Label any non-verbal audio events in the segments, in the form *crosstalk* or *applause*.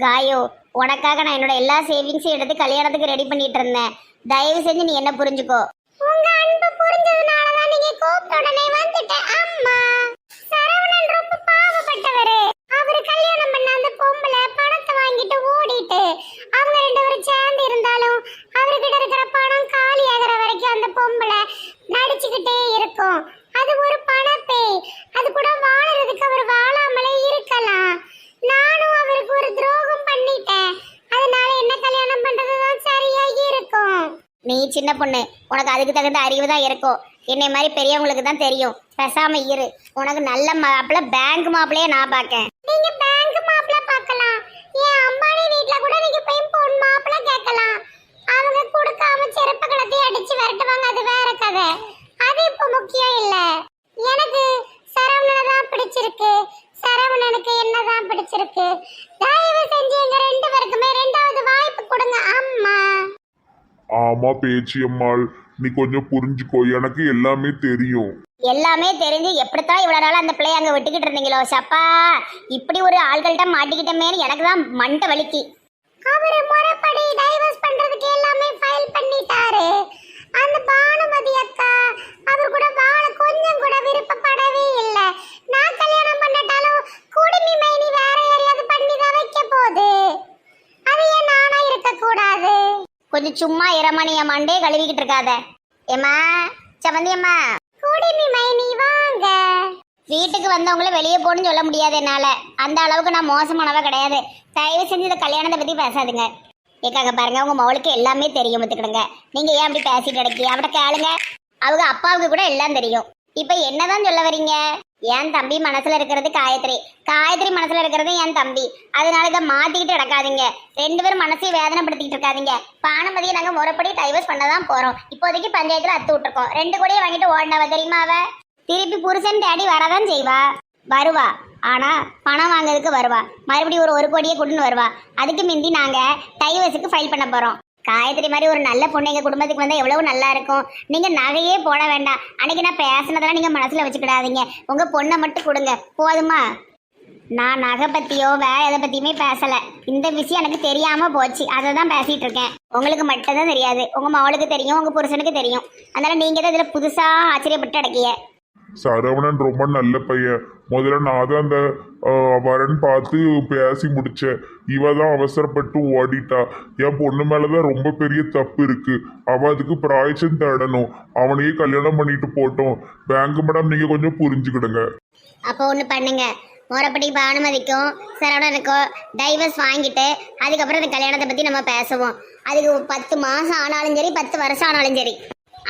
காயோ உனக்காக நான் என்னோட எல்லா சேவிங்ஸையும் எடுத்து கல்யாணத்துக்கு ரெடி பண்ணிட்டு இருந்தேன். தயவு செஞ்சு நீ என்ன புரிஞ்சுக்கோ. உங்க அன்பு புரிஞ்சதுனால தான் நீங்க கூப்பிட்ட உடனே வந்துட்டேன் அம்மா சரவணன் ரொம்ப பாவப்பட்டவரு அவரு கல்யாணம் பண்ண அந்த பொம்பளை பணத்தை வாங்கிட்டு ஓடிட்டு அவங்க ரெண்டு பேரும் சேர்ந்து இருந்தாலும் அவர்கிட்ட இருக்கிற பணம் காலி ஆகிற வரைக்கும் அந்த பொம்பளை நடிச்சுக்கிட்டே இருக்கும் அது ஒரு பணப்பேய் அது கூட வாழறதுக்கு அவர் வாழாமலே இருக்கலாம் நானும் அவருக்கு ஒரு துரோகம் பண்ணிட்டேன் அதனால என்ன கல்யாணம் பண்றதுதான் சரியா இருக்கும் நீ சின்ன பொண்ணு உனக்கு அதுக்கு தகுந்த அறிவு தான் இருக்கும். என்னை மாதிரி பெரியவங்களுக்கு தான் தெரியும். பேசாம இரு. உனக்கு நல்ல மாப்பிள்ள பேங்க் மாப்பிளையே நான் பார்க்கேன். நீங்க பேங்க் மாப்பிள்ள பார்க்கலாம். ஏன் அம்மானி வீட்ல கூட நீங்க போய் பொன் மாப்பிள்ள கேட்கலாம். அவங்க கொடுக்காம செருப்பு கலத்தி அடிச்சு விரட்டுவாங்க அது வேற கதை. அது இப்ப முக்கியம் இல்ல. எனக்கு சரவணனை தான் பிடிச்சிருக்கு. சரவணனுக்கு என்னதான் பிடிச்சிருக்கு தயவு செஞ்சு எங்க ரெண்டு பேருக்குமே ரெண்டாவது வாய்ப்பு கொடுங்க அம்மா ஆமா பேச்சியம்மாள் நீ கொஞ்சம் புரிஞ்சுக்கோ எனக்கு எல்லாமே தெரியும். எல்லாமே தெரிஞ்சு எப்படித்தான் இவ்வளவு நாள் அந்த பிள்ளைய அங்க விட்டுக்கிட்டு இருந்தீங்களோ சப்பா? இப்படி ஒரு ஆள்கள்ட்ட மாட்டிக்கிட்டமேன்னு எனக்கு தான் மண்டை வலிக்கு. அவரு முறைப்படி டைவர்ஸ் பண்றதுக்கு எல்லாமே ஃபைல் பண்ணிட்டாரு. அந்த பானுமதி அக்கா அவர் கூட வாழ கொஞ்சம் கூட விருப்பப்படவே இல்லை. நான் கல்யாணம் பண்ணட்டாலும் குடுமி மைனி வேற யாரையாவது பண்ணி தான் வைக்க போகுது. அது ஏன் நானா இருக்க கூடாது கொஞ்சம் சும்மா இரமணிய மண்டே கழுவிக்கிட்டு இருக்காத. ஏமா சமந்தி அம்மா குடிமி மைனி. வாங்க. வீட்டுக்கு வந்தவங்கள வெளியே போன்னு சொல்ல முடியாது என்னால. அந்த அளவுக்கு நான் மோசமானவ கிடையாது. தயவு செஞ்சு இந்த கல்யாணத்தை பத்தி பேசாதுங்க. ஏக்காங்க பாருங்க உங்க மவளுக்கு எல்லாமே தெரியும் பார்த்துக்கிடுங்க நீங்க ஏன் அப்படி பேசிட்டு கிடக்கி அவட கேளுங்க. அவங்க அப்பாவுக்கு கூட எல்லாம் தெரியும். இப்ப என்னதான் சொல்ல வரீங்க? என் தம்பி மனசுல இருக்கிறது காயத்ரி. காயத்ரி மனசுல இருக்கிறது என் தம்பி. அதனால இதை மாத்திக்கிட்டு கிடக்காதீங்க ரெண்டு பேரும் மனசையும் வேதனைப்படுத்திக்கிட்டு இருக்காதீங்க. பானுமதியை நாங்க முறைப்படி டைவர்ஸ் பண்ண தான் போறோம். இப்போதைக்கு பஞ்சாயத்துல அத்து விட்டுருக்கோம். ரெண்டு கோடியை வாங்கிட்டு ஓடினவ தெரியுமா அவ? திருப்பி புருஷன் தேடி வரதான் செய்வா. வருவா. ஆனா பணம் வாங்குறதுக்கு வருவா. மறுபடியும் ஒரு ஒரு கோடியை கொண்டுன்னு வருவா. அதுக்கு மிந்தி நாங்க டைவர்ஸுக்கு ஃபைல் பண்ண போறோம். காயத்ரி மாதிரி ஒரு நல்ல பொண்ணு எங்கள் குடும்பத்துக்கு வந்தால் எவ்வளவு நல்லா இருக்கும். நீங்கள் நகையே போட வேண்டாம். அன்னைக்கு நான் பேசினதெல்லாம் நீங்கள் மனசில் வச்சுக்கிடாதீங்க. உங்கள் பொண்ணை மட்டும் கொடுங்க. போதுமா? நான் நகை பற்றியோ வேற எதை பற்றியுமே பேசலை. இந்த விஷயம் எனக்கு தெரியாமல் போச்சு. அதை தான் பேசிகிட்டு இருக்கேன். உங்களுக்கு மட்டும்தான் தெரியாது. உங்கள் மவளுக்கு தெரியும் உங்கள் புருஷனுக்கு தெரியும். அதனால் நீங்கள் தான் இதில் புதுசாக ஆச்சரியப்பட்டு அடக்கிய. சரவணன் ரொம்ப நல்ல பையன். முதல்ல நான் தான் அந்த வரன் பார்த்து பேசி முடிச்சேன். இவ தான் அவசரப்பட்டு ஓடிட்டா. என் பொண்ணு மேலதான் ரொம்ப பெரிய தப்பு இருக்கு. அவ அதுக்கு பிராய்ச்சம் தேடணும். அவனையே கல்யாணம் பண்ணிட்டு போட்டோம். பேங்க் மேடம் நீங்க கொஞ்சம் புரிஞ்சுக்கிடுங்க. அப்போ ஒன்று பண்ணுங்க. முறைப்படி பானுமதிக்கும் சரவணனுக்கும் டைவர்ஸ் வாங்கிட்டு அதுக்கப்புறம் இந்த கல்யாணத்தை பற்றி நம்ம பேசுவோம். அதுக்கு ஒரு பத்து மாதம் ஆனாலும் சரி பத்து வருஷம் ஆனாலும் சரி.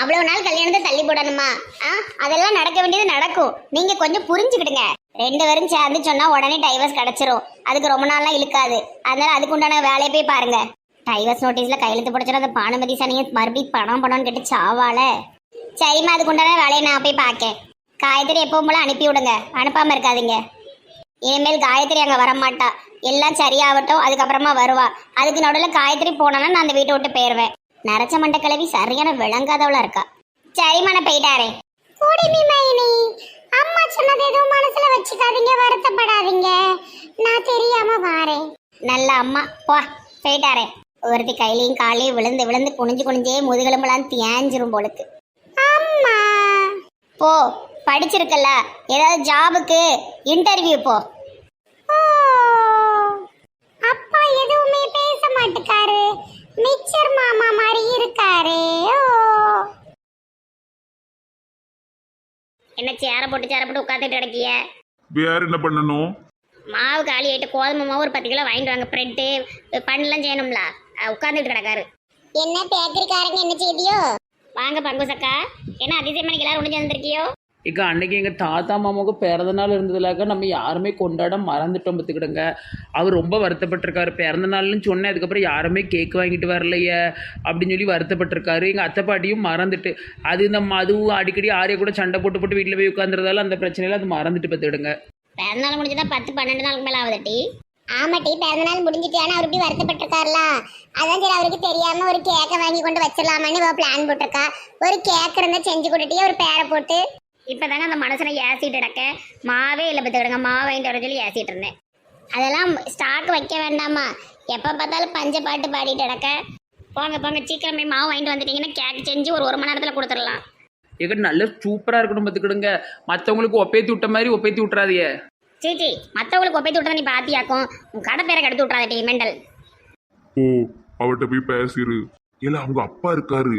அவ்வளோ நாள் கல்யாணத்தை தள்ளி போடணுமா? ஆ அதெல்லாம் நடக்க வேண்டியது நடக்கும். நீங்கள் கொஞ்சம் புரிஞ்சுக்கிடுங்க. ரெண்டு பேரும் சேர்ந்து சொன்னா உடனே டைவர்ஸ் கிடச்சிரும். அதுக்கு ரொம்ப நாள்லாம் இழுக்காது. அதனால அதுக்கு உண்டான வேலையை போய் பாருங்க. டைவர்ஸ் நோட்டீஸ்ல கையெழுத்து போடச்சுன்னா அந்த பானுமதி சனியை மறுபடியும் பணம் பணம்னு கேட்டு சாவால சரிம்மா அதுக்கு உண்டான வேலையை நான் போய் பார்க்கேன். காயத்ரி எப்பவும் போல அனுப்பி விடுங்க. அனுப்பாம இருக்காதீங்க. இனிமேல் காயத்ரி அங்க வரமாட்டா. எல்லாம் சரியாகட்டும் அதுக்கப்புறமா வருவா. அதுக்கு நடுவில் காயத்ரி போனோன்னா நான் அந்த வீட்டை விட்டு போயிடுவேன் நரச்ச மண்ட கிளவி சரியான விளங்காதவளா இருக்கா. சரிம்மா நான் போயிட்டாரே குடிமி மைனி அம்மா சொன்னது எதுவும் மனசுல வச்சுக்காதீங்க வருத்தப்படாதீங்க. நான் தெரியாம வாரேன். நல்ல அம்மா போ போயிட்டாரே ஒருத்தி கையிலையும் காலையும் விழுந்து விழுந்து குனிஞ்சு குனிஞ்சே முதுகெலும்பெல்லாம் தேஞ்சிரும் போலுக்கு. அம்மா. போ படிச்சிருக்கல ஏதாவது ஜாபுக்கு இன்டர்வியூ போ. அப்பா எதுவுமே பேச மாட்டுக்காரு. மிச்சர் மாமா மாதிரி இருக்காரு என்ன சேர போட்டு சேர போட்டு உட்காந்துட்டு கிடக்கிய? வேற என்ன பண்ணணும்? மாவு காலி ஆயிட்டு கோதுமை மாவு ஒரு பத்து கிலோ வாங்கிட்டு வாங்க. பிரெட்டு பண்ணலாம் செய்யணும்ல. உட்காந்துட்டு கிடக்காரு. என்ன பேக்கரிக்காரங்க என்ன செய்தியோ? வாங்க பங்குசக்கா. என்ன அதிசயமான எல்லாரும் ஒன்று வந்திருக்கியோ? இக்கா அன்னைக்கு எங்கள் தாத்தா மாமாவுக்கு பிறந்த நாள் இருந்ததுலாக்க நம்ம யாருமே கொண்டாட மறந்துட்டோம் பார்த்துக்கிடுங்க. அவர் ரொம்ப வருத்தப்பட்டிருக்காரு. பிறந்த நாள்னு சொன்னேன் அதுக்கப்புறம் யாருமே கேக் வாங்கிட்டு வரலையே அப்படின்னு சொல்லி வருத்தப்பட்டிருக்காரு. எங்கள் அத்தை பாட்டியும் மறந்துட்டு அது இந்த மது அடிக்கடி ஆரிய கூட சண்டை போட்டு போட்டு வீட்டில் போய் உட்காந்துறதால அந்த பிரச்சனையில அது மறந்துட்டு பார்த்துக்கிடுங்க. பிறந்தநாள் முடிஞ்சதா பத்து பன்னெண்டு நாளுக்கு மேலே ஆகுதுட்டி ஆமாட்டி பிறந்த நாள் முடிஞ்சிட்டு ஆனா அவர் இப்படி வருத்தப்பட்டிருக்காருல? அதான் சரி அவருக்கு தெரியாம ஒரு கேக்கை வாங்கி கொண்டு வச்சிடலாமான்னு இவ பிளான் போட்டிருக்கா. ஒரு கேக் இருந்தா செஞ்சு கொடுத்துட்டே ஒரு பேரை போட்டு. இப்பதாங்க அந்த மனசனை ஏசிட்டு கிடக்க. மாவே இல்லை பத்துக்கிடுங்க மாவு வாங்கிட்டு வர சொல்லி ஏசிட்டு இருந்தேன். அதெல்லாம் ஸ்டாக் வைக்க வேண்டாமா? எப்போ பார்த்தாலும் பஞ்ச பாட்டு பாடிட்டு கிடக்க. போங்க போங்க சீக்கிரமே மாவு வாங்கிட்டு வந்துட்டீங்கன்னா கேக் செஞ்சு ஒரு ஒரு மணி நேரத்தில் கொடுத்துடலாம். எங்க நல்ல சூப்பராக இருக்கணும் பார்த்துக்கிடுங்க. மற்றவங்களுக்கு ஒப்பேத்தி விட்ட மாதிரி ஒப்பேத்தி விட்றாதியே சீச்சி மற்றவங்களுக்கு ஒப்பைத்து விட்டதை நீ பாத்தியாக்கும். உன் கடை பேரை கெடுத்து விட்றாதே மெண்டல். ஓ அவட்ட போய் பேசிரு. இல்ல அவங்க அப்பா இருக்காரு.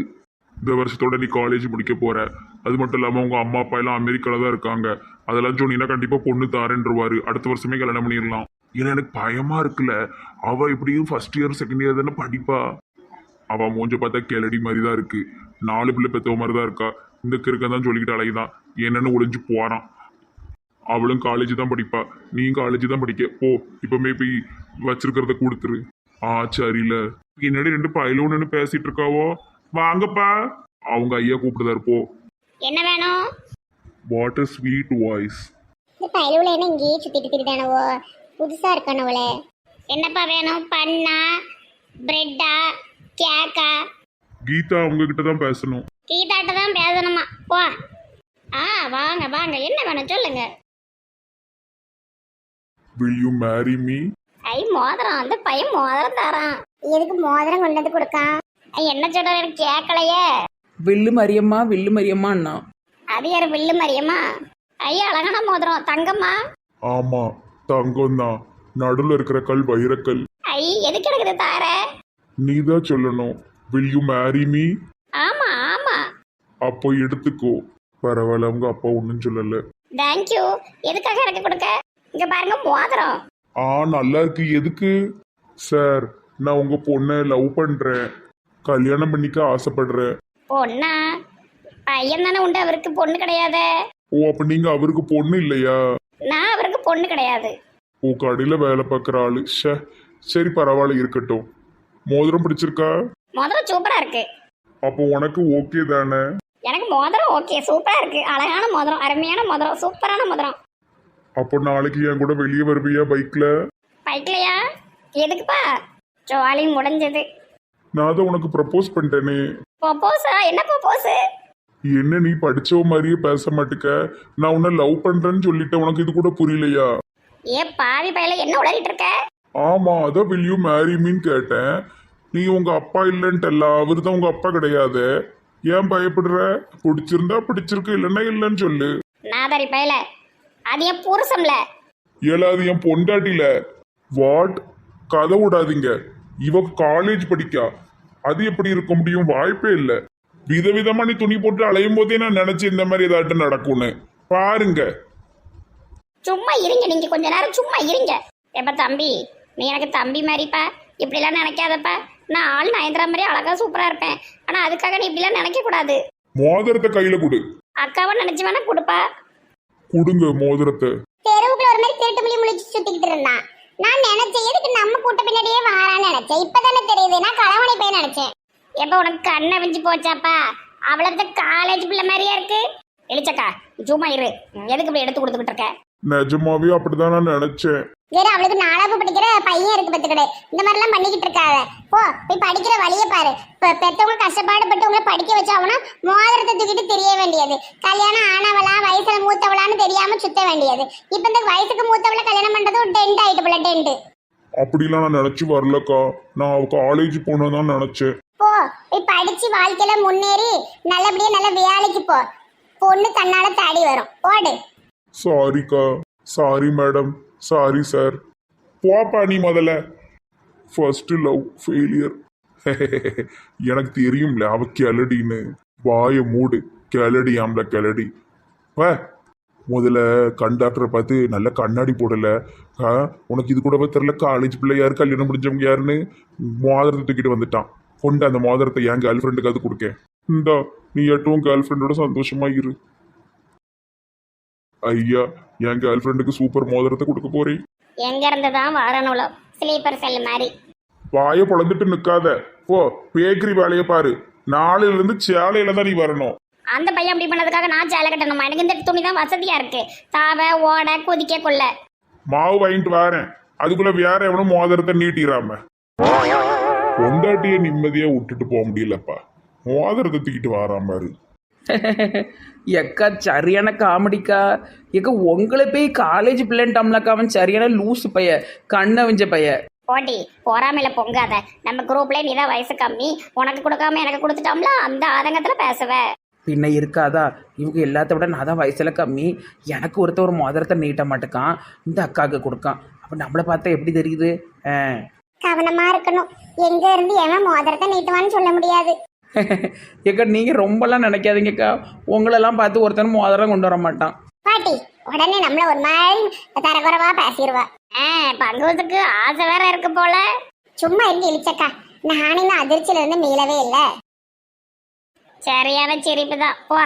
இந்த வருஷத்தோட நீ காலேஜ் முடிக்க போற. அது மட்டும் இல்லாமல் உங்கள் அம்மா அப்பா எல்லாம் அமெரிக்காவில் தான் இருக்காங்க. அதெல்லாம் சொன்னீங்கன்னா கண்டிப்பாக பொண்ணு தாரேன்றவாரு. அடுத்த வருஷமே கல்யாணம் பண்ணிடலாம். ஏன்னா எனக்கு பயமாக இருக்குல்ல. அவள் எப்படியும் ஃபர்ஸ்ட் இயர் செகண்ட் இயர் தானே படிப்பா. அவள் மூஞ்ச பார்த்தா கேளடி மாதிரி தான் இருக்குது நாலு பிள்ளை பெற்றவ மாதிரி தான் இருக்கா. இந்த கிறுக்க தான் சொல்லிக்கிட்டு அழகிதான். என்னென்னு ஒளிஞ்சு போகிறான் அவளும் காலேஜ் தான் படிப்பா. நீயும் காலேஜ் தான் படிக்க. போ இப்போமே போய் வச்சிருக்கிறத கொடுத்துரு. ஆ சரியில்ல. என்னடி ரெண்டு பயிலோன்னு பேசிட்டு இருக்காவோ? வாங்கப்பா. அவங்க ஐயா கூப்பிடுதாரு போ. என்ன வேணும்? வாட் அ ஸ்வீட் வாய்ஸ் இந்த பயலுவில் என்ன இங்கேயே சுற்றிட்டு திரிதானவோ புதுசாக இருக்கானவளே என்னப்பா வேணும்? பண்ணா பிரெட்டா கேக்கா கீதா அவங்க கிட்ட தான் பேசணும். கீதாட்ட தான் பேசணுமா? போ. ஆ வாங்க வாங்க. என்ன வேணும் சொல்லுங்க. Will you marry me I மோதிரம். அந்த பையன் மோதிரம் தரான். எதுக்கு மோதிரம் கொண்டு வந்து கொடுக்கான்? ஐ என்ன சொல்ற எனக்கு கேட்கலையே வில்லு மரியம்மா வில்லு மரியம்மான்னா அது யார் வில்லு மரியம்மா ஐயா அழகான மோதிரம். தங்கம்மா. ஆமா தங்கம் தான் நடுவில் இருக்கிற கல் வைரக்கல். ஐ எதுக்கு எனக்கு இது தார? நீ தான் சொல்லணும். வில் யூ மேரி மீ ஆமா ஆமா. அப்போ எடுத்துக்கோ. பரவாயில்ல அவங்க அப்பா ஒன்றும் சொல்லல. தேங்க்யூ எதுக்காக எனக்கு கொடுக்க? இங்க பாருங்க மோதிரம். ஆ நல்லா இருக்கு. எதுக்கு? சார் நான் உங்க பொண்ணை லவ் பண்றேன். கல்யாணம் பண்ணிக்க ஆசைப்படுறேன். பொண்ணா? பையன் தானே உண்டு அவருக்கு பொண்ணு கிடையாதே. ஓ அப்ப நீங்க அவருக்கு பொண்ணு இல்லையா? நான் அவருக்கு பொண்ணு கிடையாது. ஓ கடையில வேலை பார்க்குற ஆளு. ஷே சரி பரவாயில்ல இருக்கட்டும். மோதிரம் பிடிச்சிருக்கா? மோதிரம் சூப்பரா இருக்கு. அப்போ உனக்கு ஓகே தானே? எனக்கு மோதிரம் ஓகே சூப்பரா இருக்கு. அழகான மோதிரம் அருமையான மோதிரம் சூப்பரான மோதிரம். அப்போ நாளைக்கு என் கூட வெளியே வருவியா பைக்ல? பைக்லையா? எதுக்குப்பா? ஜாலி முடிஞ்சது. நான் தான் உனக்கு ப்ரப்போஸ் பண்ணிட்டேனே. ப்ரொபோஸா என்ன ப்ரொபோஸு என்ன நீ படிச்சவ மாதிரியே பேச மாட்டுக்க? நான் உன்னை லவ் பண்றேன்னு சொல்லிட்டேன். உனக்கு இது கூட புரியலையா? ஏ பாவி பையில என்ன உளறிட்டு இருக்க? ஆமா அதான் வில் யூ மேரி மீன் கேட்டேன். நீ உங்க அப்பா இல்லைன்ட்டல்ல. அவர் தான் உங்க அப்பா கிடையாது. ஏன் பயப்படுற? பிடிச்சிருந்தா பிடிச்சிருக்கு இல்லைன்னா இல்லைன்னு சொல்லு. நாதாரி பையில அது என் புருஷம்ல ஏழாவது என் பொண்டாட்டில. வாட் கதை விடாதீங்க. இவ காலேஜ் படிக்கா. அது எப்படி இருக்க முடியும்? வாய்ப்பே இல்லை. விதவிதமா நீ துணி போட்டு அலையும் போதே நான் நினைச்சேன் இந்த மாதிரி ஏதாட்டும் நடக்கும்னு. பாருங்க. சும்மா இருங்க நீங்க கொஞ்ச நேரம் சும்மா இருங்க. எப்ப தம்பி? நீ எனக்கு தம்பி மாதிரிப்பா. இப்படிலாம் நினைக்காதப்பா. நான் ஆள் நயந்திரா மாதிரி அழகா சூப்பரா இருப்பேன். ஆனா அதுக்காக நீ இப்படிலாம் நினைக்க கூடாது. மோதிரத்தை கையில கொடு. அக்காவை நினைச்சு வேணா கொடுப்பா. கொடுங்க மோதிரத்தை. தெருவுக்குள்ள ஒரு மாதிரி திருட்டு மொழி முழிச்சு சுத்திக்கிட்டு இருந்தான். நான் நினைச்சேன் எதுக்கு நம்ம கூட்ட பின்னாடியே வாரான்னு நினைச்சேன். இப்பதானே தெரியுது. நான் களவணி போய் நினைச்சேன். எப்ப உனக்கு கண்ணை விஞ்சு போச்சாப்பா? அவ்வளவு காலேஜ் பிள்ளை மாதிரியா இருக்கு. எலிச்சக்கா சும்மா இரு. எதுக்கு இப்படி எடுத்து கொடுத்துக்கிட்டு இருக்க? நிஜமாவே அப்படிதான் நான் நினைச்சேன். வேற அவளுக்கு நாலாவது படிக்கிற பையன் இருக்கு பத்துக்கடை இந்த மாதிரி எல்லாம் பண்ணிக்கிட்டு இருக்காத. போ போய் படிக்கிற வழியை பாரு. பெத்தவங்க கஷ்டப்பாடு பட்டு உங்களை படிக்க வச்சாவனா மோதிரத்தை தூக்கிட்டு தெரிய வேண்டியது. கல்யாணம் ஆனவளா வயசுல மூத்தவளான்னு தெரியாம சுத்த வேண்டியது. இப்ப இந்த வயசுக்கு மூத்தவளை கல்யாணம் பண்றது ஒரு டென்ட் ஆயிட்டு போல டென்ட் அப்படிலாம் நான் நினைச்சு வரலக்கா. நான் காலேஜ் போனதான் நினைச்சேன். போ போய் படிச்சு வாழ்க்கையில முன்னேறி நல்லபடியா நல்ல வேலைக்கு போ. பொண்ணு தன்னால தேடி வரும். ஓடு. சாரிக்கா சாரி மேடம் சாரி சார் போப்பா நீ முதல்ல. ஃபர்ஸ்ட் லவ் ஃபெயிலியர் எனக்கு தெரியும்ல அவ கிளடின்னு. வாய மூடு. கிளடி ஆம்பளை கிளடி. வா. முதல்ல கண்டாக்டரை பார்த்து நல்ல கண்ணாடி போடல. ஆ, உனக்கு இது கூடவே தெரில காலேஜ் பிள்ளை யாரு? கல்யாணம் முடிஞ்சவங்க யாருன்னு? மோதிரத்தை தூக்கிட்டு வந்துட்டான். கொண்டு அந்த மோதிரத்தை என் கேர்ள் ஃப்ரெண்டுக்காவது கொடுக்கேன். இந்தா நீ எட்டும் கேர்ள் ஃப்ரெண்டோட சந்தோஷமா இரு. ஐயா என் கேர்ள் ஃப்ரெண்டுக்கு சூப்பர் மோதிரத்தை கொடுக்க போறேன். எங்க இருந்து தான் வரணும்ல. ஸ்லீப்பர் செல் மாதிரி. வாயை பொழந்துட்டு நிக்காத. போ பேக்கரி வேலையை பாரு. நாளையில இருந்து சேலையில தான் நீ வரணும். அந்த பையன் அப்படி பண்ணதுக்காக நான் சேலை கட்டணுமா? எனக்கு இந்த துணி தான் வசதியா இருக்கு. தாவ ஓட கொதிக்க கொள்ள. மாவு வாங்கிட்டு வரேன். அதுக்குள்ள வேற எவனும் மோதிரத்தை நீட்டிடாம பொண்டாட்டிய நிம்மதியா விட்டுட்டு போக முடியலப்பா. மோதிரத்தை தூக்கிட்டு வாராம பாரு. *laughs* எக்கா சரியான காமெடிக்கா. எக்கா உங்களை போய் காலேஜ் பிள்ளைன்ட்டாம்லக்கா அவன் சரியான லூசு பைய. கண்ணவிஞ்ச பைய. போட்டி பொறாமையில பொங்காத. நம்ம குரூப்ல நீ தான் வயசு கம்மி. உனக்கு கொடுக்காம எனக்கு கொடுத்துட்டோம்ல அந்த ஆதங்கத்துல பேசுவ. பின்ன இருக்காதா? இவங்க எல்லாத்த விட நான் தான் வயசுல கம்மி. எனக்கு ஒருத்தர் ஒரு மோதிரத்தை நீட்ட மாட்டேக்கான். இந்த அக்காவுக்கு கொடுக்கான். அப்போ நம்மளை பார்த்தா எப்படி தெரியுது? ஆ. கவனமா இருக்கணும். எங்க இருந்து எவன் மோதிரத்தை நீட்டுவான்னு சொல்ல முடியாது. *laughs* ஏக்கா நீங்கள் ரொம்பலாம் நினைக்காதீங்கக்கா. உங்களெல்லாம் பார்த்து ஒருத்தன் மோதிரம் கொண்டு வர மாட்டான். பாட்டி உடனே நம்மள ஒரு மாதிரி தரகுறவா பேசிடுவா பங்குவதுக்கு ஆசை வேற இருக்கு போல. சும்மா இருந்து இழிச்சக்கா. நானும் அதிர்ச்சியில இருந்து மீளவே இல்ல. சரியான சிரிப்பு தான் வா.